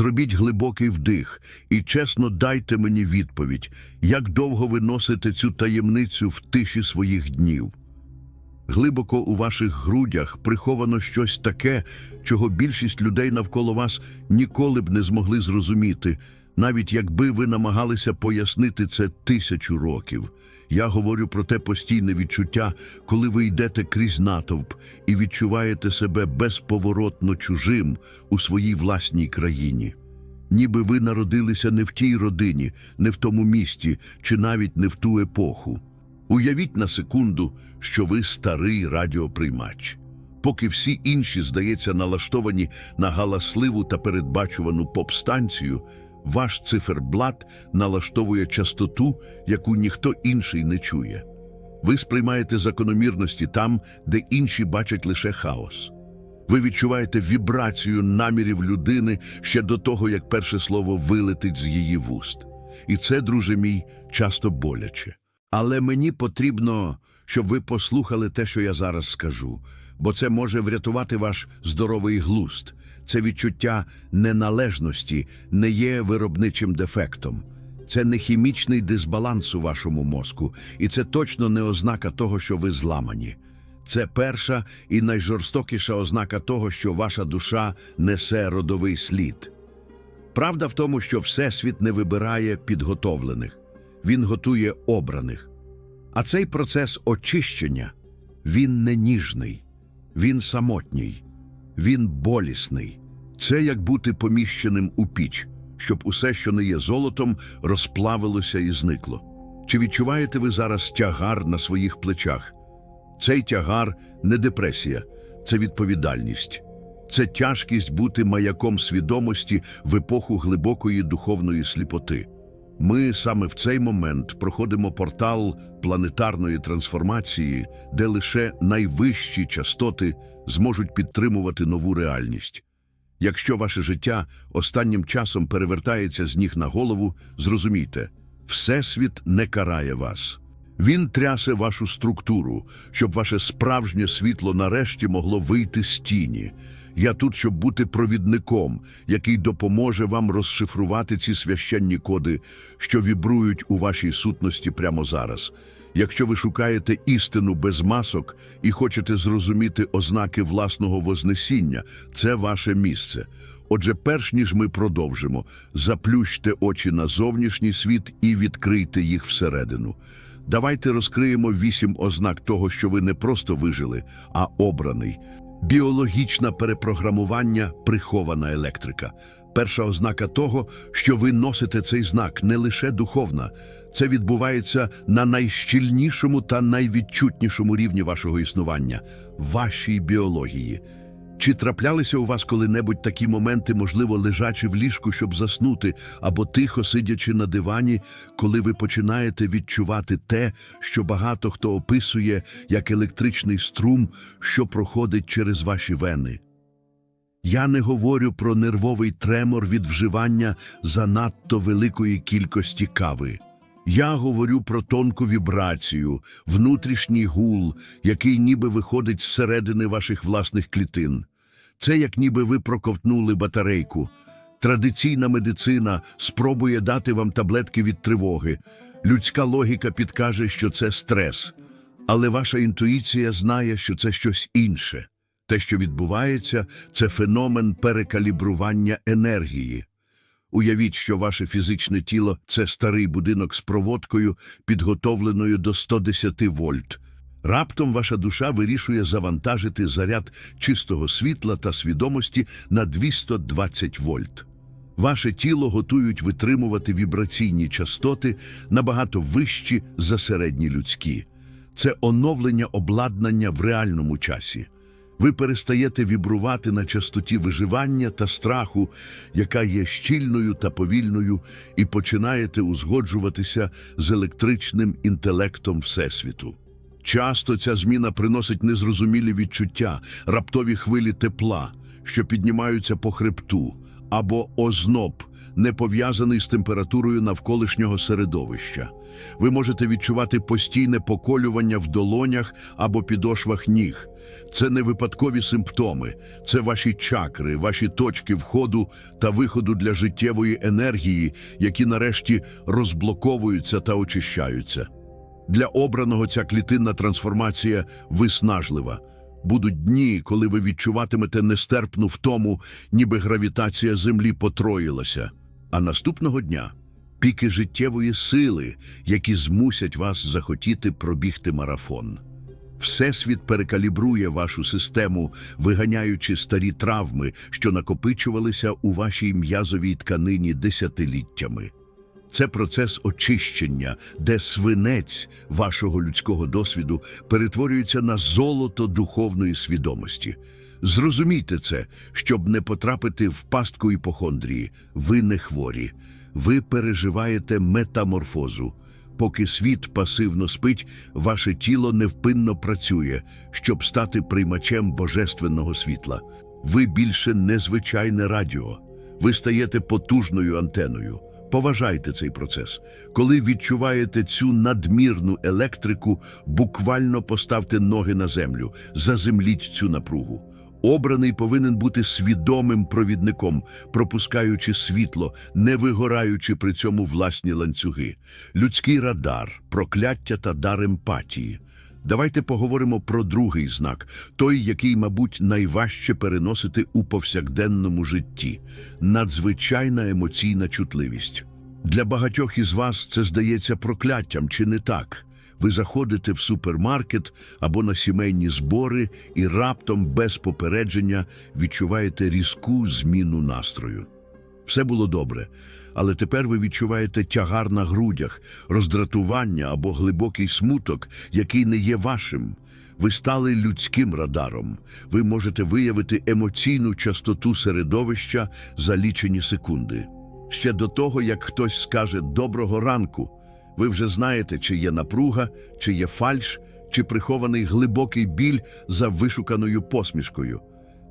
Зробіть глибокий вдих і чесно дайте мені відповідь, як довго ви носите цю таємницю в тиші своїх днів. Глибоко у ваших грудях приховано щось таке, чого більшість людей навколо вас ніколи б не змогли зрозуміти, навіть якби ви намагалися пояснити це тисячу років. Я говорю про те постійне відчуття, коли ви йдете крізь натовп і відчуваєте себе безповоротно чужим у своїй власній країні. Ніби ви народилися не в тій родині, не в тому місті чи навіть не в ту епоху. Уявіть на секунду, що ви старий радіоприймач. Поки всі інші, здається, налаштовані на галасливу та передбачувану поп-станцію, ваш циферблат налаштовує частоту, яку ніхто інший не чує. Ви сприймаєте закономірності там, де інші бачать лише хаос. Ви відчуваєте вібрацію намірів людини ще до того, як перше слово вилетить з її вуст. І це, друже мій, часто боляче. Але мені потрібно, щоб ви послухали те, що я зараз скажу, бо це може врятувати ваш здоровий глузд. Це відчуття неналежності не є виробничим дефектом. Це не хімічний дисбаланс у вашому мозку, і це точно не ознака того, що ви зламані. Це перша і найжорстокіша ознака того, що ваша душа несе родовий слід. Правда в тому, що Всесвіт не вибирає підготовлених, він готує обраних. А цей процес очищення він не ніжний, він самотній, він болісний. Це як бути поміщеним у піч, щоб усе, що не є золотом, розплавилося і зникло. Чи відчуваєте ви зараз тягар на своїх плечах? Цей тягар не депресія, це відповідальність. Це тяжкість бути маяком свідомості в епоху глибокої духовної сліпоти. Ми саме в цей момент проходимо портал планетарної трансформації, де лише найвищі частоти зможуть підтримувати нову реальність. Якщо ваше життя останнім часом перевертається з ніг на голову, зрозумійте, Всесвіт не карає вас. Він трясе вашу структуру, щоб ваше справжнє світло нарешті могло вийти з тіні. Я тут, щоб бути провідником, який допоможе вам розшифрувати ці священні коди, що вібрують у вашій сутності прямо зараз. Якщо ви шукаєте істину без масок і хочете зрозуміти ознаки власного вознесіння, це ваше місце. Отже, перш ніж ми продовжимо, заплющте очі на зовнішній світ і відкрийте їх всередину. Давайте розкриємо вісім ознак того, що ви не просто вижили, а обраний. Біологічне перепрограмування прихована електрика. Перша ознака того, що ви носите цей знак, не лише духовна. Це відбувається на найщільнішому та найвідчутнішому рівні вашого існування вашій біології. Чи траплялися у вас коли-небудь такі моменти, можливо, лежачи в ліжку, щоб заснути, або тихо сидячи на дивані, коли ви починаєте відчувати те, що багато хто описує як електричний струм, що проходить через ваші вени? Я не говорю про нервовий тремор від вживання занадто великої кількості кави. Я говорю про тонку вібрацію, внутрішній гул, який ніби виходить зсередини ваших власних клітин. Це як ніби ви проковтнули батарейку. Традиційна медицина спробує дати вам таблетки від тривоги. Людська логіка підкаже, що це стрес. Але ваша інтуїція знає, що це щось інше. Те, що відбувається, це феномен перекалібрування енергії. Уявіть, що ваше фізичне тіло це старий будинок з проводкою, підготовленою до 110 вольт. Раптом ваша душа вирішує завантажити заряд чистого світла та свідомості на 220 вольт. Ваше тіло готують витримувати вібраційні частоти набагато вищі за середні людські. Це оновлення обладнання в реальному часі. Ви перестаєте вібрувати на частоті виживання та страху, яка є щільною та повільною, і починаєте узгоджуватися з електричним інтелектом Всесвіту. Часто ця зміна приносить незрозумілі відчуття, раптові хвилі тепла, що піднімаються по хребту, або озноб, не пов'язаний з температурою навколишнього середовища. Ви можете відчувати постійне поколювання в долонях або підошвах ніг. Це не випадкові симптоми, це ваші чакри, ваші точки входу та виходу для життєвої енергії, які нарешті розблоковуються та очищаються. Для обраного ця клітинна трансформація виснажлива. Будуть дні, коли ви відчуватимете нестерпну втому, ніби гравітація Землі потроїлася. А наступного дня піки життєвої сили, які змусять вас захотіти пробігти марафон. Всесвіт перекалібрує вашу систему, виганяючи старі травми, що накопичувалися у вашій м'язовій тканині десятиліттями. Це процес очищення, де свинець вашого людського досвіду перетворюється на золото духовної свідомості. Зрозумійте це, щоб не потрапити в пастку іпохондрії. Ви не хворі. Ви переживаєте метаморфозу. Поки світ пасивно спить, ваше тіло невпинно працює, щоб стати приймачем божественного світла. Ви більше не звичайне радіо. Ви стаєте потужною антеною. Поважайте цей процес. Коли відчуваєте цю надмірну електрику, буквально поставте ноги на землю, заземліть цю напругу. Обраний повинен бути свідомим провідником, пропускаючи світло, не вигораючи при цьому власні ланцюги. Людський радар, прокляття та дар емпатії. Давайте поговоримо про другий знак, той, який, мабуть, найважче переносити у повсякденному житті надзвичайна емоційна чутливість. Для багатьох із вас це здається прокляттям, чи не так? Ви заходите в супермаркет або на сімейні збори і раптом без попередження відчуваєте різку зміну настрою. Все було добре, але тепер ви відчуваєте тягар на грудях, роздратування або глибокий смуток, який не є вашим. Ви стали людським радаром. Ви можете виявити емоційну частоту середовища за лічені секунди. Ще до того, як хтось скаже «доброго ранку», ви вже знаєте, чи є напруга, чи є фальш, чи прихований глибокий біль за вишуканою посмішкою.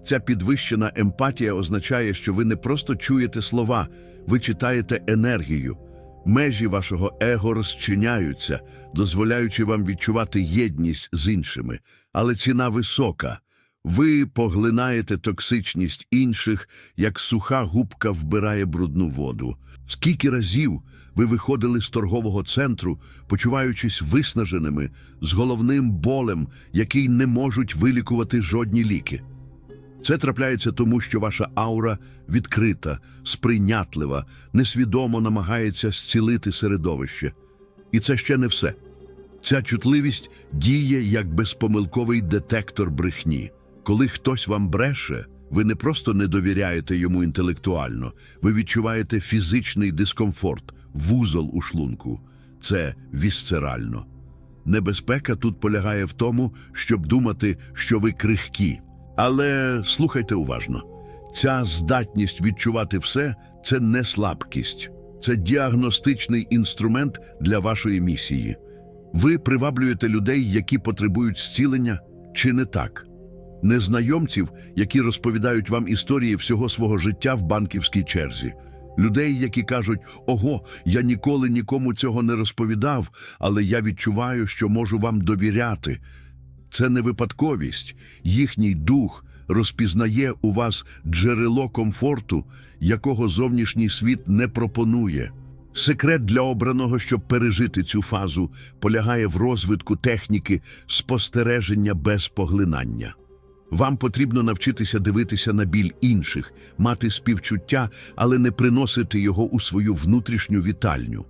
Ця підвищена емпатія означає, що ви не просто чуєте слова, ви читаєте енергію. Межі вашого его розчиняються, дозволяючи вам відчувати єдність з іншими. Але ціна висока. Ви поглинаєте токсичність інших, як суха губка вбирає брудну воду. Скільки разів ви виходили з торгового центру, почуваючись виснаженими, з головним болем, який не можуть вилікувати жодні ліки? Це трапляється тому, що ваша аура відкрита, сприйнятлива, несвідомо намагається зцілити середовище. І це ще не все. Ця чутливість діє як безпомилковий детектор брехні. Коли хтось вам бреше, ви не просто не довіряєте йому інтелектуально, ви відчуваєте фізичний дискомфорт, вузол у шлунку. Це вісцерально. Небезпека тут полягає в тому, щоб думати, що ви крихкі. Але слухайте уважно: ця здатність відчувати все це не слабкість, це діагностичний інструмент для вашої місії. Ви приваблюєте людей, які потребують зцілення, чи не так? Незнайомців, які розповідають вам історії всього свого життя в банківській черзі. Людей, які кажуть, ого, я ніколи нікому цього не розповідав, але я відчуваю, що можу вам довіряти. Це не випадковість. Їхній дух розпізнає у вас джерело комфорту, якого зовнішній світ не пропонує. Секрет для обраного, щоб пережити цю фазу, полягає в розвитку техніки спостереження без поглинання. Вам потрібно навчитися дивитися на біль інших, мати співчуття, але не приносити його у свою внутрішню вітальню.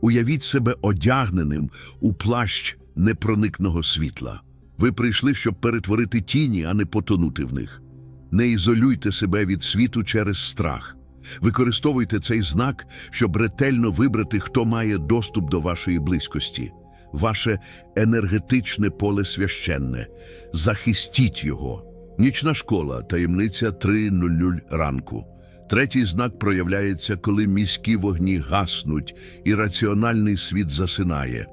Уявіть себе одягненим у плащ непроникного світла. Ви прийшли, щоб перетворити тіні, а не потонути в них. Не ізолюйте себе від світу через страх. Використовуйте цей знак, щоб ретельно вибрати, хто має доступ до вашої близькості. Ваше енергетичне поле священне. Захистіть його. Нічна школа, таємниця 3.00 ранку. Третій знак проявляється, коли міські вогні гаснуть і раціональний світ засинає.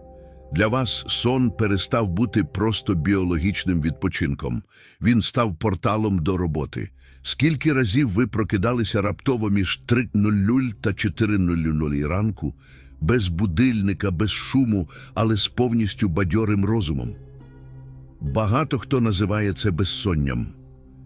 Для вас сон перестав бути просто біологічним відпочинком. Він став порталом до роботи. Скільки разів ви прокидалися раптово між 3.00 та 4.00 ранку, без будильника, без шуму, але з повністю бадьорим розумом? Багато хто називає це безсонням.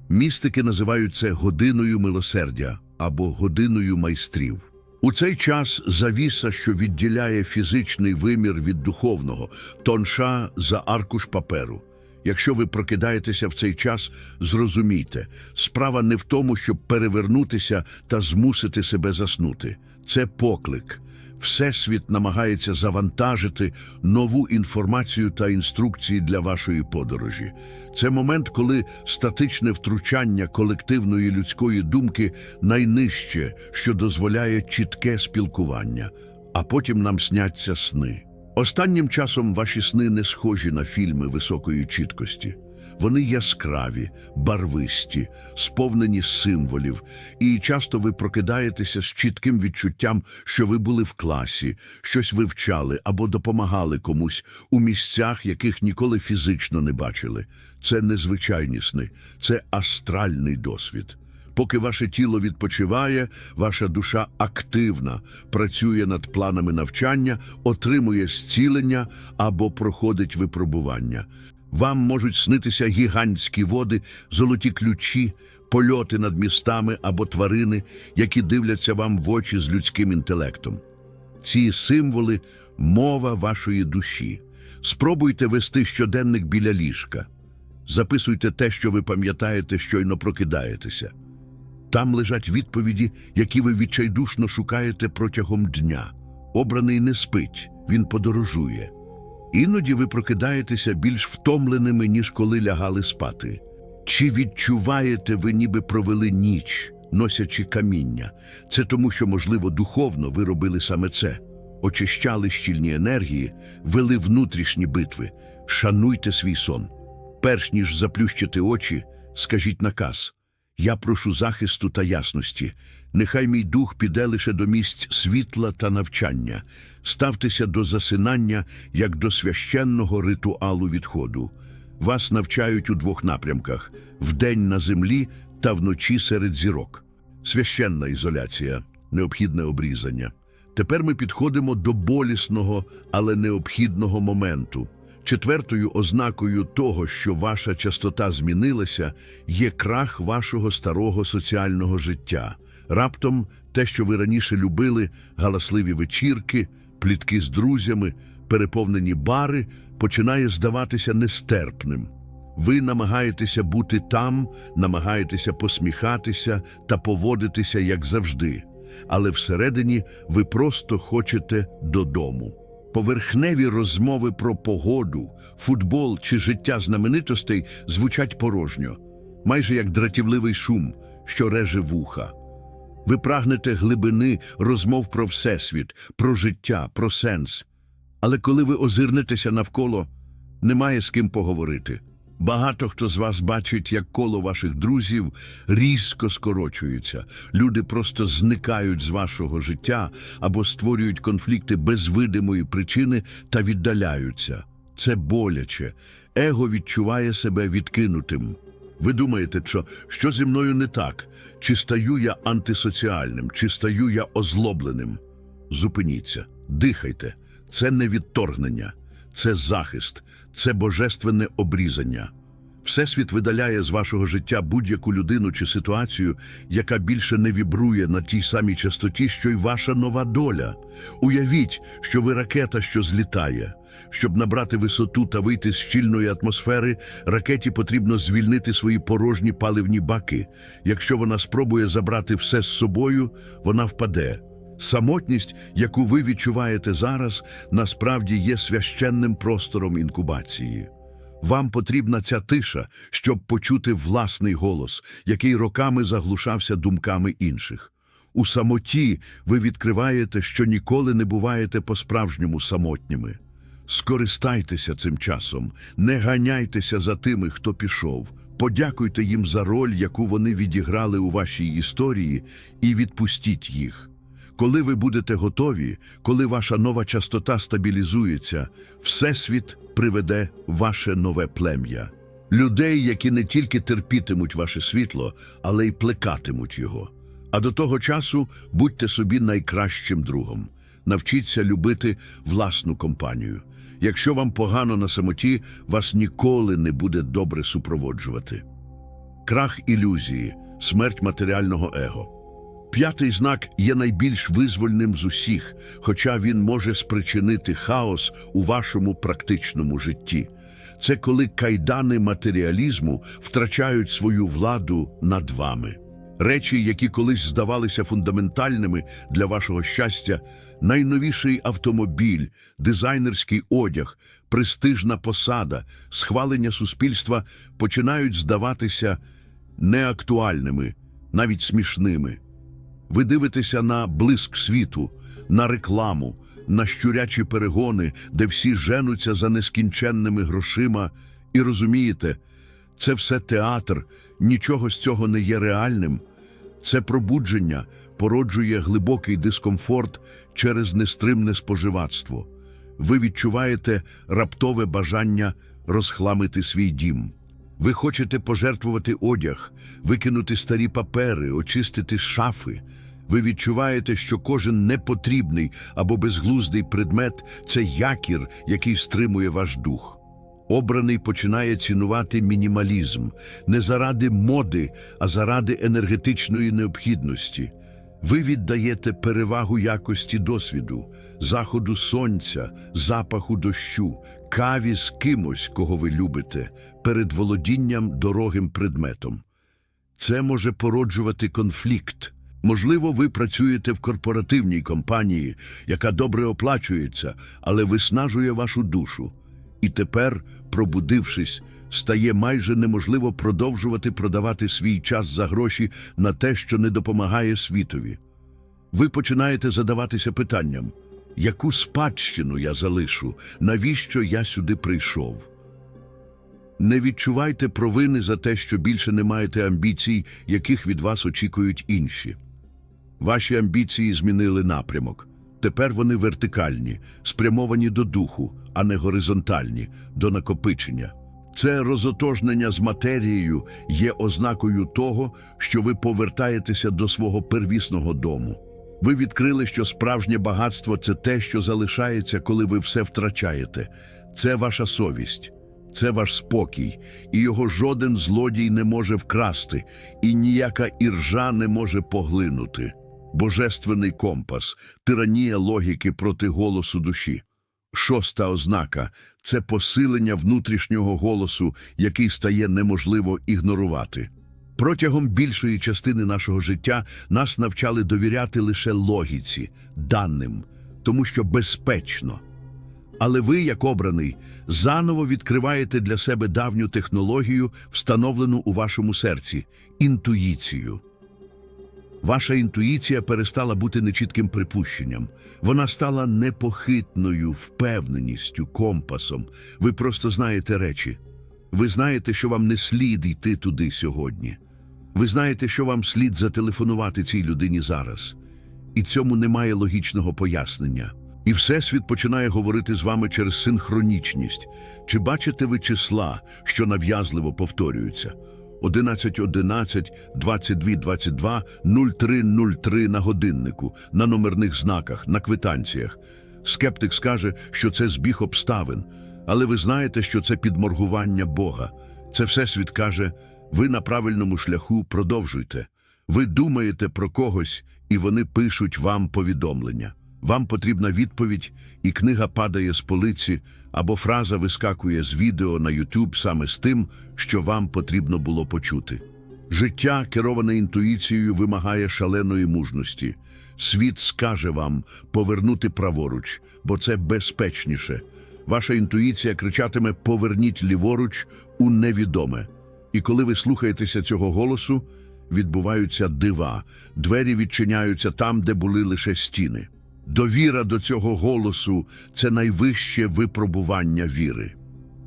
Містики називають це годиною милосердя або годиною майстрів. У цей час завіса, що відділяє фізичний вимір від духовного, тонша за аркуш паперу. Якщо ви прокидаєтеся в цей час, зрозумійте, справа не в тому, щоб перевернутися та змусити себе заснути. Це поклик. Всесвіт намагається завантажити нову інформацію та інструкції для вашої подорожі. Це момент, коли статичне втручання колективної людської думки найнижче, що дозволяє чітке спілкування, а потім нам сняться сни. Останнім часом ваші сни не схожі на фільми високої чіткості. Вони яскраві, барвисті, сповнені символів, і часто ви прокидаєтеся з чітким відчуттям, що ви були в класі, щось вивчали або допомагали комусь у місцях, яких ніколи фізично не бачили. Це незвичайні сни, це астральний досвід. Поки ваше тіло відпочиває, ваша душа активна, працює над планами навчання, отримує зцілення або проходить випробування. Вам можуть снитися гігантські води, золоті ключі, польоти над містами або тварини, які дивляться вам в очі з людським інтелектом. Ці символи мова вашої душі. Спробуйте вести щоденник біля ліжка. Записуйте те, що ви пам'ятаєте, щойно прокидаєтеся. Там лежать відповіді, які ви відчайдушно шукаєте протягом дня. Обраний не спить, він подорожує. Іноді ви прокидаєтеся більш втомленими, ніж коли лягали спати. Чи відчуваєте ви, ніби провели ніч, носячи каміння? Це тому, що, можливо, духовно ви робили саме це. Очищали щільні енергії, вели внутрішні битви. Шануйте свій сон. Перш ніж заплющити очі, скажіть наказ. Я прошу захисту та ясності. Нехай мій дух піде лише до місць світла та навчання. Ставтеся до засинання як до священного ритуалу відходу. Вас навчають у двох напрямках: вдень на землі та вночі серед зірок. Священна ізоляція, необхідне обрізання. Тепер ми підходимо до болісного, але необхідного моменту. Четвертою ознакою того, що ваша частота змінилася, є крах вашого старого соціального життя. Раптом те, що ви раніше любили, галасливі вечірки, плітки з друзями, переповнені бари, починає здаватися нестерпним. Ви намагаєтеся бути там, намагаєтеся посміхатися та поводитися як завжди, але всередині ви просто хочете додому. Поверхневі розмови про погоду, футбол чи життя знаменитостей звучать порожньо, майже як дратівливий шум, що реже вуха. Ви прагнете глибини розмов про всесвіт, про життя, про сенс. Але коли ви озирнетеся навколо, немає з ким поговорити. Багато хто з вас бачить, як коло ваших друзів різко скорочується. Люди просто зникають з вашого життя або створюють конфлікти без видимої причини та віддаляються. Це боляче. Его відчуває себе відкинутим. Ви думаєте, що, що зі мною не так? Чи стаю я антисоціальним, чи стаю я озлобленим? Зупиніться, дихайте. Це не відторгнення, це захист, це божественне обрізання. Всесвіт видаляє з вашого життя будь-яку людину чи ситуацію, яка більше не вібрує на тій самій частоті, що й ваша нова доля. Уявіть, що ви ракета, що злітає. Щоб набрати висоту та вийти з щільної атмосфери, ракеті потрібно звільнити свої порожні паливні баки. Якщо вона спробує забрати все з собою, вона впаде. Самотність, яку ви відчуваєте зараз, насправді є священним простором інкубації. Вам потрібна ця тиша, щоб почути власний голос, який роками заглушався думками інших. У самоті ви відкриваєте, що ніколи не буваєте по-справжньому самотніми. Скористайтеся цим часом, не ганяйтеся за тими, хто пішов. Подякуйте їм за роль, яку вони відіграли у вашій історії, і відпустіть їх. Коли ви будете готові, коли ваша нова частота стабілізується, Всесвіт приведе ваше нове плем'я. Людей, які не тільки терпітимуть ваше світло, але й плекатимуть його. А до того часу будьте собі найкращим другом. Навчіться любити власну компанію. Якщо вам погано на самоті, вас ніколи не буде добре супроводжувати. Крах ілюзії, смерть матеріального его. П'ятий знак є найбільш визвольним з усіх, хоча він може спричинити хаос у вашому практичному житті. Це коли кайдани матеріалізму втрачають свою владу над вами. Речі, які колись здавалися фундаментальними для вашого щастя, найновіший автомобіль, дизайнерський одяг, престижна посада, схвалення суспільства починають здаватися неактуальними, навіть смішними. Ви дивитеся на блиск світу, на рекламу, на щурячі перегони, де всі женуться за нескінченними грошима, і розумієте, це все театр, нічого з цього не є реальним. Це пробудження породжує глибокий дискомфорт через нестримне споживацтво. Ви відчуваєте раптове бажання розхламити свій дім. Ви хочете пожертвувати одяг, викинути старі папери, очистити шафи. Ви відчуваєте, що кожен непотрібний або безглуздий предмет це якір, який стримує ваш дух. Обраний починає цінувати мінімалізм не заради моди, а заради енергетичної необхідності. Ви віддаєте перевагу якості досвіду, заходу сонця, запаху дощу, каві з кимось, кого ви любите, перед володінням дорогим предметом. Це може породжувати конфлікт. Можливо, ви працюєте в корпоративній компанії, яка добре оплачується, але виснажує вашу душу. І тепер, пробудившись, стає майже неможливо продовжувати продавати свій час за гроші на те, що не допомагає світові. Ви починаєте задаватися питанням, яку спадщину я залишу, навіщо я сюди прийшов? Не відчувайте провини за те, що більше не маєте амбіцій, яких від вас очікують інші. Ваші амбіції змінили напрямок. Тепер вони вертикальні, спрямовані до духу, а не горизонтальні, до накопичення. Це розотожнення з матерією є ознакою того, що ви повертаєтеся до свого первісного дому. Ви відкрили, що справжнє багатство це те, що залишається, коли ви все втрачаєте. Це ваша совість, це ваш спокій, і його жоден злодій не може вкрасти, і ніяка іржа не може поглинути. Божественний компас, тиранія логіки проти голосу душі. Шоста ознака це посилення внутрішнього голосу, який стає неможливо ігнорувати. Протягом більшої частини нашого життя нас навчали довіряти лише логіці, даним, тому що безпечно. Але ви, як обраний, заново відкриваєте для себе давню технологію, встановлену у вашому серці інтуїцію. Ваша інтуїція перестала бути нечітким припущенням. Вона стала непохитною впевненістю, компасом. Ви просто знаєте речі. Ви знаєте, що вам не слід йти туди сьогодні. Ви знаєте, що вам слід зателефонувати цій людині зараз. І цьому немає логічного пояснення. І Всесвіт починає говорити з вами через синхронічність. Чи бачите ви числа, що нав'язливо повторюються? 11, 11, 22, 22, 03, 03 на годиннику, на номерних знаках, на квитанціях. Скептик скаже, що це збіг обставин, але ви знаєте, що це підморгування Бога. Це Всесвіт каже, ви на правильному шляху продовжуйте. Ви думаєте про когось, і вони пишуть вам повідомлення. Вам потрібна відповідь, і книга падає з полиці, або фраза вискакує з відео на YouTube саме з тим, що вам потрібно було почути. Життя, кероване інтуїцією, вимагає шаленої мужності. Світ скаже вам повернути праворуч, бо це безпечніше. Ваша інтуїція кричатиме Поверніть ліворуч у невідоме. І коли ви слухаєтеся цього голосу, відбуваються дива, двері відчиняються там, де були лише стіни. Довіра до цього голосу це найвище випробування віри.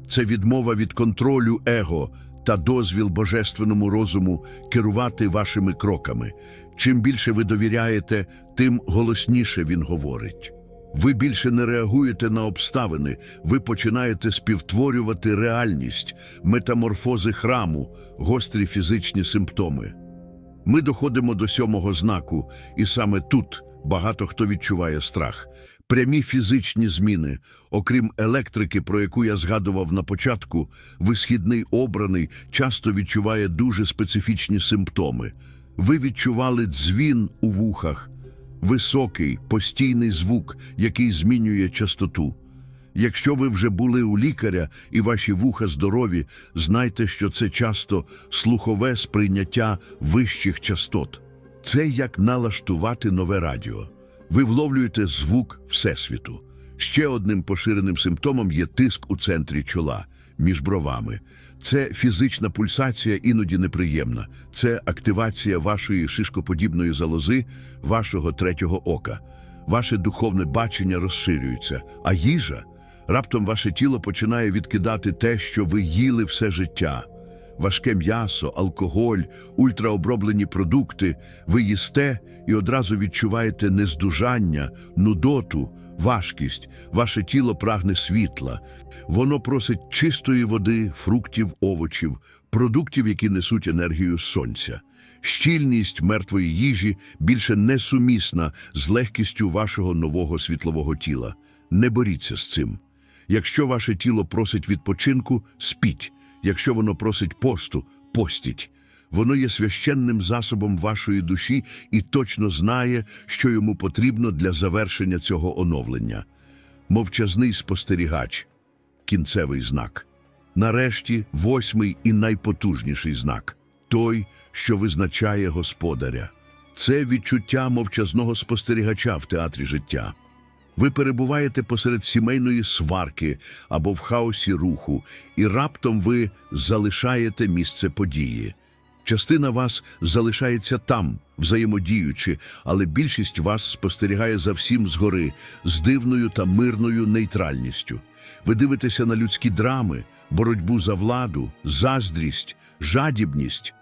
Це відмова від контролю его та дозвіл божественному розуму керувати вашими кроками. Чим більше ви довіряєте, тим голосніше він говорить. Ви більше не реагуєте на обставини, ви починаєте співтворювати реальність, метаморфози храму, гострі фізичні симптоми. Ми доходимо до сьомого знаку, і саме тут багато хто відчуває страх. Прямі фізичні зміни, окрім електрики, про яку я згадував на початку, висхідний обраний часто відчуває дуже специфічні симптоми. Ви відчували дзвін у вухах, високий, постійний звук, який змінює частоту. Якщо ви вже були у лікаря і ваші вуха здорові, знайте, що це часто слухове сприйняття вищих частот. Це як налаштувати нове радіо. Ви вловлюєте звук Всесвіту. Ще одним поширеним симптомом є тиск у центрі чола між бровами. Це фізична пульсація, іноді неприємна. Це активація вашої шишкоподібної залози, вашого третього ока. Ваше духовне бачення розширюється, а їжа раптом ваше тіло починає відкидати те, що ви їли все життя. Важке м'ясо, алкоголь, ультраоброблені продукти ви їсте і одразу відчуваєте нездужання, нудоту, важкість. Ваше тіло прагне світла. Воно просить чистої води, фруктів, овочів, продуктів, які несуть енергію сонця. Щільність мертвої їжі більше не сумісна з легкістю вашого нового світлового тіла. Не боріться з цим. Якщо ваше тіло просить відпочинку, спіть. Якщо воно просить посту, постіть. Воно є священним засобом вашої душі і точно знає, що йому потрібно для завершення цього оновлення. Мовчазний спостерігач кінцевий знак. Нарешті, восьмий і найпотужніший знак той, що визначає господаря. Це відчуття мовчазного спостерігача в театрі життя. Ви перебуваєте посеред сімейної сварки або в хаосі руху, і раптом ви залишаєте місце події. Частина вас залишається там, взаємодіючи, але більшість вас спостерігає за всім згори, з дивною та мирною нейтральністю. Ви дивитеся на людські драми, боротьбу за владу, заздрість, жадібність,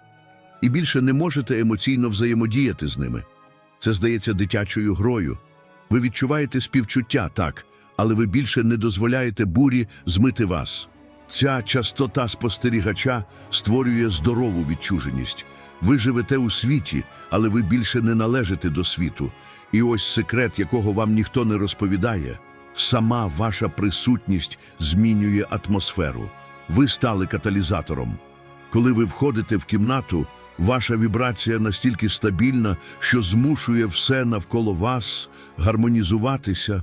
і більше не можете емоційно взаємодіяти з ними. Це здається дитячою грою. Ви відчуваєте співчуття, так, але ви більше не дозволяєте бурі змити вас. Ця частота спостерігача створює здорову відчуженість. Ви живете у світі, але ви більше не належите до світу. І ось секрет, якого вам ніхто не розповідає. Сама ваша присутність змінює атмосферу. Ви стали каталізатором. Коли ви входите в кімнату, ваша вібрація настільки стабільна, що змушує все навколо вас гармонізуватися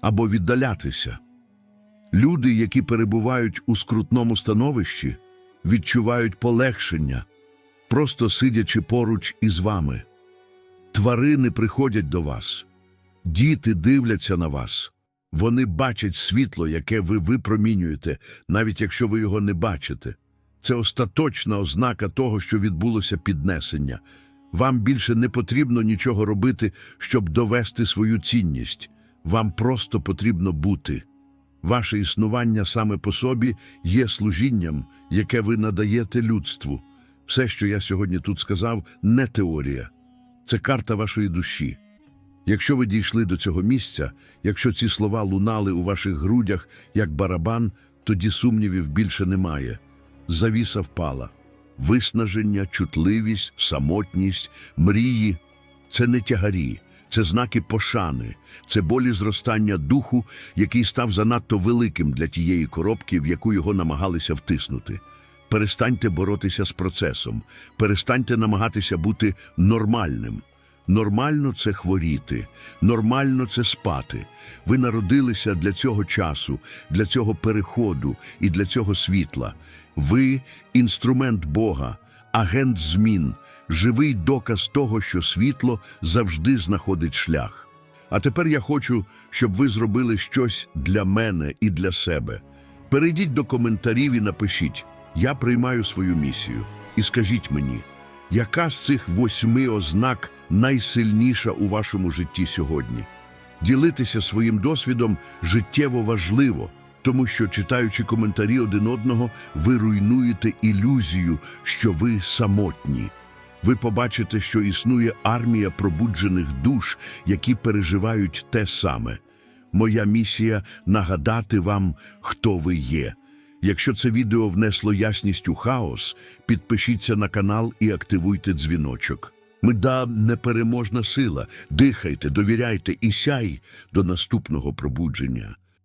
або віддалятися. Люди, які перебувають у скрутному становищі, відчувають полегшення, просто сидячи поруч із вами. Тварини приходять до вас, діти дивляться на вас. Вони бачать світло, яке ви випромінюєте, навіть якщо ви його не бачите. Це остаточна ознака того, що відбулося піднесення. Вам більше не потрібно нічого робити, щоб довести свою цінність. Вам просто потрібно бути. Ваше існування саме по собі є служінням, яке ви надаєте людству. Все, що я сьогодні тут сказав, не теорія. Це карта вашої душі. Якщо ви дійшли до цього місця, якщо ці слова лунали у ваших грудях як барабан, тоді сумнівів більше немає. Завіса впала. Виснаження, чутливість, самотність, мрії це не тягарі, це знаки пошани, це болі зростання духу, який став занадто великим для тієї коробки, в яку його намагалися втиснути. Перестаньте боротися з процесом, перестаньте намагатися бути нормальним. Нормально це хворіти, нормально це спати. Ви народилися для цього часу, для цього переходу і для цього світла. Ви інструмент Бога, агент змін, живий доказ того, що світло завжди знаходить шлях. А тепер я хочу, щоб ви зробили щось для мене і для себе. Перейдіть до коментарів і напишіть: Я приймаю свою місію. І скажіть мені, яка з цих восьми ознак найсильніша у вашому житті сьогодні? Ділитися своїм досвідом життєво важливо, тому що, читаючи коментарі один одного, ви руйнуєте ілюзію, що ви самотні. ви побачите, що існує армія пробуджених душ, які переживають те саме. Моя місія нагадати вам, хто ви є. Якщо це відео внесло ясність у хаос, підпишіться на канал і активуйте дзвіночок. Меда непереможна сила. Дихайте, довіряйте і сяй до наступного пробудження.